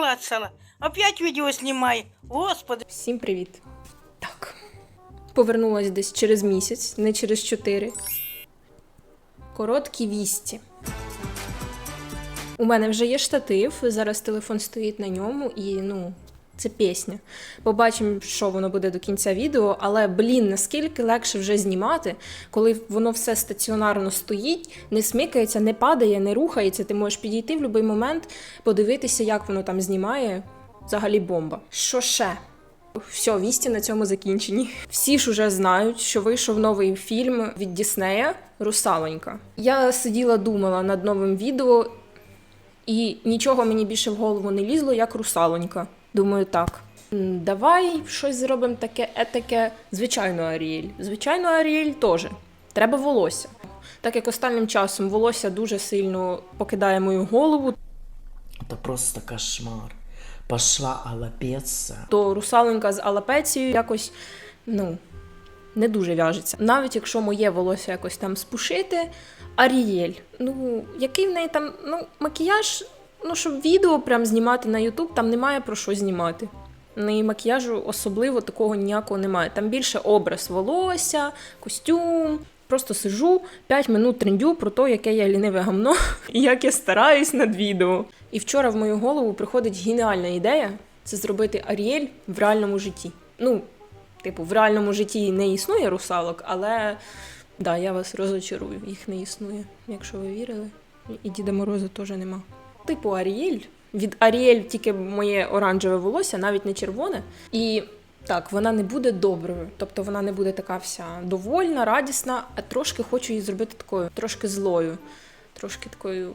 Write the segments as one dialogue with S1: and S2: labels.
S1: наклацала. Опять відео знімає. Господи.
S2: Всім привіт. Так. Повернулась десь через місяць, не через чотири. Короткі вісті. У мене вже є штатив, зараз телефон стоїть на ньому, і ну, це пісня. Побачимо, що воно буде до кінця відео, але блін, наскільки легше вже знімати, коли воно все стаціонарно стоїть, не смикається, не падає, не рухається. Ти можеш підійти в будь-який момент, подивитися, як воно там знімає. Взагалі бомба. Що ще? Все, вісті на цьому закінчені. Всі ж уже знають, що вийшов новий фільм від Діснея Русалонька. Я сиділа, думала над новим відео, і нічого мені більше в голову не лізло, як русалонька. Думаю, так. Давай щось зробимо таке, етаке. Звичайно, Аріель. Звичайно, Аріель теж. Треба волосся. Так як останнім часом волосся дуже сильно покидає мою голову,
S3: Это просто кошмар. Пошла алапеца.
S2: то русалонька з алапецією якось ну, не дуже в'яжеться. Навіть якщо моє волосся якось там спушити, Арієль. Ну, який в неї там ну, макіяж, ну, щоб відео прям знімати на Ютуб, там немає про що знімати. Неї макіяжу особливо такого ніякого немає. Там більше образ волосся, костюм. Просто сижу 5 минут трендю про те, яке я ліниве гамно і як я стараюсь над відео. І вчора в мою голову приходить геніальна ідея це зробити Аріель в реальному житті. Ну, типу, в реальному житті не існує русалок, але да, я вас розочарую, їх не існує, якщо ви вірили. І Діда Мороза теж нема. Типу Аріель. Від Аріель тільки моє оранжеве волосся, навіть не червоне. І так, вона не буде доброю, тобто вона не буде така вся довольна, радісна, а трошки хочу її зробити такою, трошки злою, трошки такою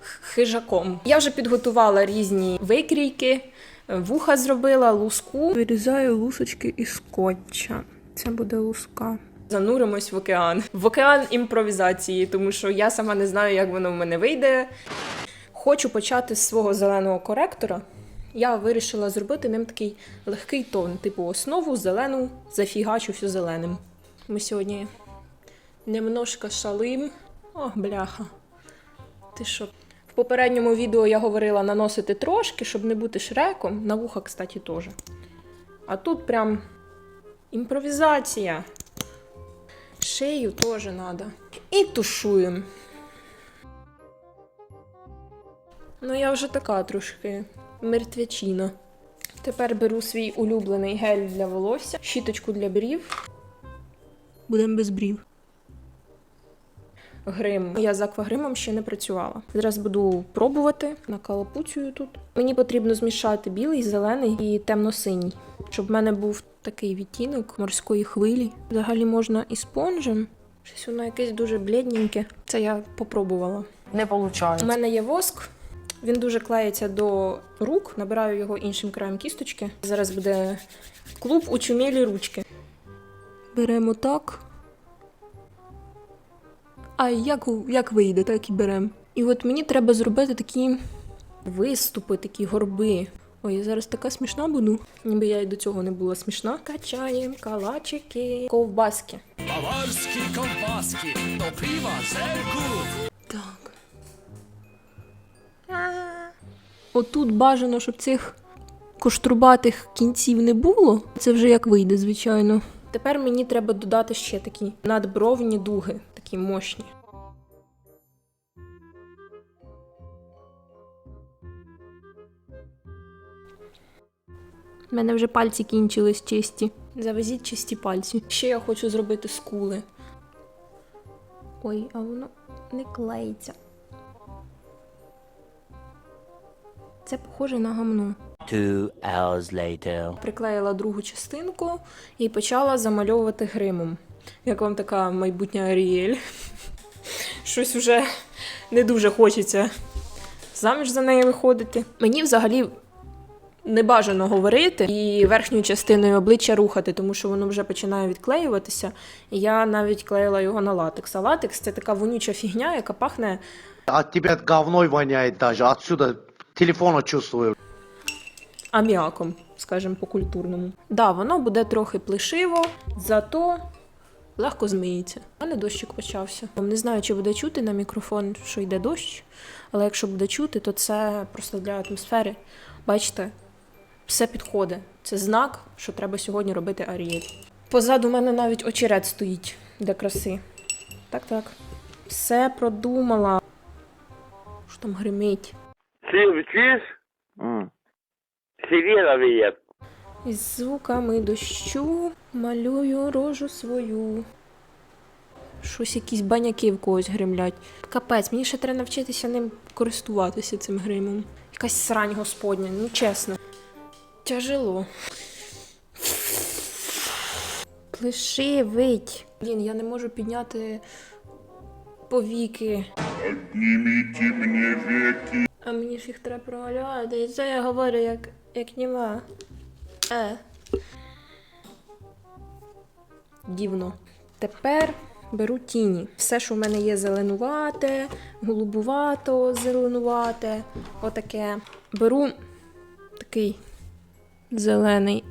S2: хижаком. Я вже підготувала різні викрійки, вуха зробила, луску. Вирізаю лусочки із скотча. Це буде луска. Зануримось в океан. В океан імпровізації, тому що я сама не знаю, як воно в мене вийде. Хочу почати з свого зеленого коректора. Я вирішила зробити ним такий легкий тон, типу основу зелену зафігачу всю зеленим. Ми сьогодні немножко шалим. О, бляха. Ти що? В попередньому відео я говорила наносити трошки, щоб не бути шреком. На вуха, кстати, теж. А тут прям імпровізація. Шею теж треба. І тушуємо. Ну, я вже така трошки мертвячина. Тепер беру свій улюблений гель для волосся, щіточку для брів. Будемо без брів. Грим. Я з аквагримом ще не працювала. Зараз буду пробувати накалапуцюю тут. Мені потрібно змішати білий, зелений і темно-синій, щоб в мене був такий відтінок морської хвилі. Взагалі можна і спонжем. Щось воно якесь дуже блідненьке. Це я попробувала.
S3: Не получается.
S2: У мене є воск. Він дуже клеїться до рук, набираю його іншим краєм кісточки. Зараз буде клуб учумілі ручки. Беремо так. А як, як вийде, так і беремо. І от мені треба зробити такі виступи, такі горби. Ой, я зараз така смішна буду. Ніби я й до цього не була смішна. Качаємо калачики, ковбаски.
S4: Баварські ковбаски до пива зерку.
S2: Так. Отут бажано, щоб цих коштрубатих кінців не було. Це вже як вийде, звичайно. Тепер мені треба додати ще такі надбровні дуги, такі мощні. У мене вже пальці кінчились чисті. Завезіть чисті пальці. Ще я хочу зробити скули. Ой, а воно не клеїться. Це похоже на гамно.
S5: Two hours later.
S2: Приклеїла другу частинку і почала замальовувати гримом. Як вам така майбутня Аріель? Щось уже не дуже хочеться заміж за неї виходити. Мені взагалі не бажано говорити і верхньою частиною обличчя рухати, тому що воно вже починає відклеюватися. Я навіть клеїла його на латекс. А латекс це така вонюча фігня, яка пахне
S6: От тебя говной воняет даже. Отсюда телефона чувствую.
S2: аміаком, скажімо, по-культурному. Да, воно буде трохи плешиво, зато легко змиється. У мене дощик почався. Не знаю, чи буде чути на мікрофон, що йде дощ, але якщо буде чути, то це просто для атмосфери. Бачите, все підходить. Це знак, що треба сьогодні робити Аріель. Позаду мене навіть очерет стоїть для краси. Так, так. Все продумала. Що там гримить?
S7: Виет.
S2: Із звуками дощу малюю рожу свою. Щось якісь баняки в когось гримлять. Капець, мені ще треба навчитися ним користуватися цим гримом. Якась срань господня, ну чесно. Тяжело. Плеши, вить. Блін, я не можу підняти повіки. Підніміть мені віки. А мені ж їх треба прогалювати. І це я говорю як, як німа. Е. Дівно. Тепер беру тіні. Все, що в мене є зеленувате, голубувато, зеленувате, отаке. Беру такий зелений,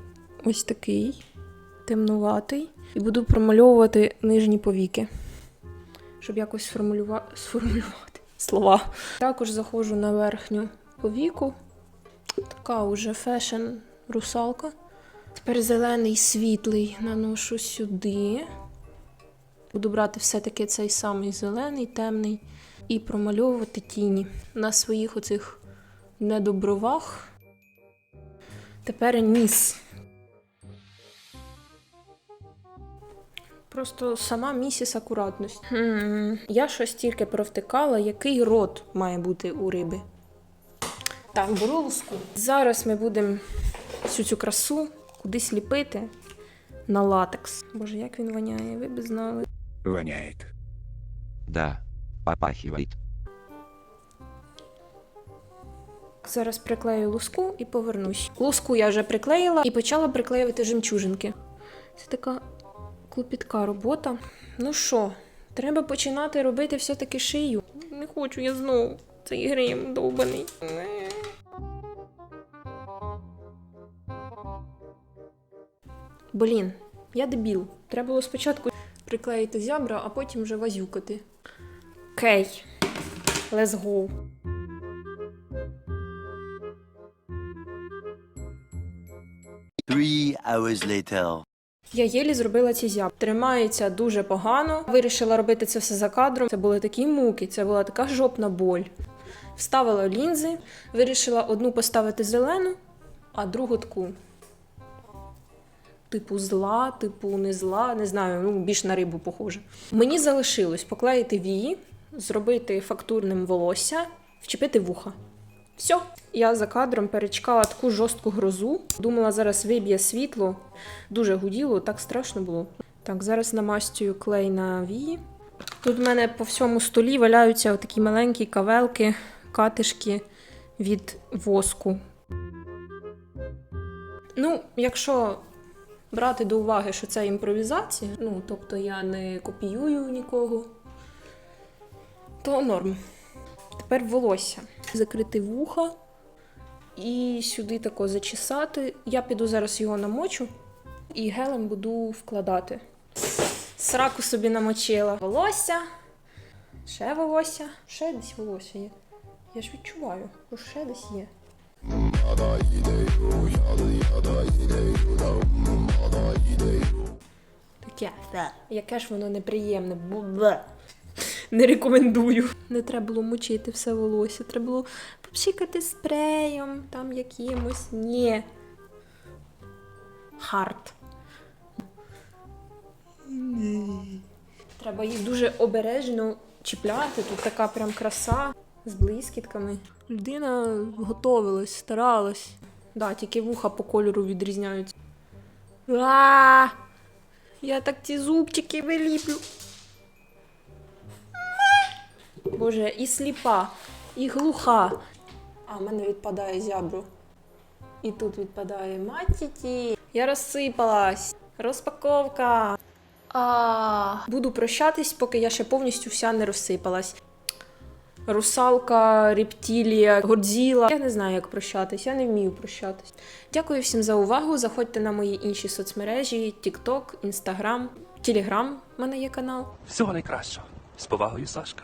S2: ось такий, темнуватий. І буду промальовувати нижні повіки, щоб якось сформулюва... сформулювати слова. Також заходжу на верхню повіку. Така уже фешн русалка. Тепер зелений світлий наношу сюди. Буду брати все-таки цей самий зелений, темний, і промальовувати тіні на своїх оцих недобровах. Тепер ніс. Просто сама місіс акуратність. Хм. Я щось тільки провтикала, який рот має бути у риби. Так, беру луску. Зараз ми будемо всю цю красу кудись ліпити на латекс. Боже, як він воняє, ви б знали.
S8: Воняет.
S9: Да, попахивает.
S2: Зараз приклею луску і повернусь. Луску я вже приклеїла і почала приклеювати жемчужинки. Це така клопітка робота. Ну що, треба починати робити все-таки шию. Не хочу я знову цей грим довбаний. Блін, я дебіл. Треба було спочатку приклеїти зябра, а потім вже вазюкати. Окей, let's go.
S5: Three hours later.
S2: Я єлі зробила ці зяб. Тримається дуже погано. Вирішила робити це все за кадром. Це були такі муки, це була така жопна боль. Вставила лінзи, вирішила одну поставити зелену, а другу таку. Типу зла, типу не зла, не знаю, ну більш на рибу похоже. Мені залишилось поклеїти вії, зробити фактурним волосся, вчепити вуха. Все. Я за кадром перечекала таку жорстку грозу. Думала, зараз виб'є світло. Дуже гуділо, так страшно було. Так, зараз намастюю клей на вії. Тут в мене по всьому столі валяються такі маленькі кавелки, катишки від воску. Ну, якщо брати до уваги, що це імпровізація, ну тобто я не копіюю нікого, то норм. Тепер волосся. Закрити вуха і сюди тако зачесати. Я піду зараз його намочу і гелем буду вкладати. Сраку собі намочила. Волосся. Ще волосся. Ще десь волосся є. Я ж відчуваю, що ще десь є. Таке. Яке ж воно неприємне. Не рекомендую. Не треба було мочити все волосся, треба було попшикати спреєм, там якимось. Ні. Хард. Треба їх дуже обережно чіпляти. Тут така прям краса з блискітками. Людина готовилась, старалась. Да, тільки вуха по кольору відрізняються. А! Я так ці зубчики виліплю. Боже, і сліпа, і глуха. А в мене відпадає зябро. І тут відпадає матіті. Я розсипалась. Розпаковка. А. Буду прощатись, поки я ще повністю вся не розсипалась. Русалка, рептилія, Годзіла. Я не знаю, як прощатись, я не вмію прощатись. Дякую всім за увагу. Заходьте на мої інші соцмережі: TikTok, Instagram, Telegram. в мене є канал.
S4: Всього найкращого. З повагою, Сашка.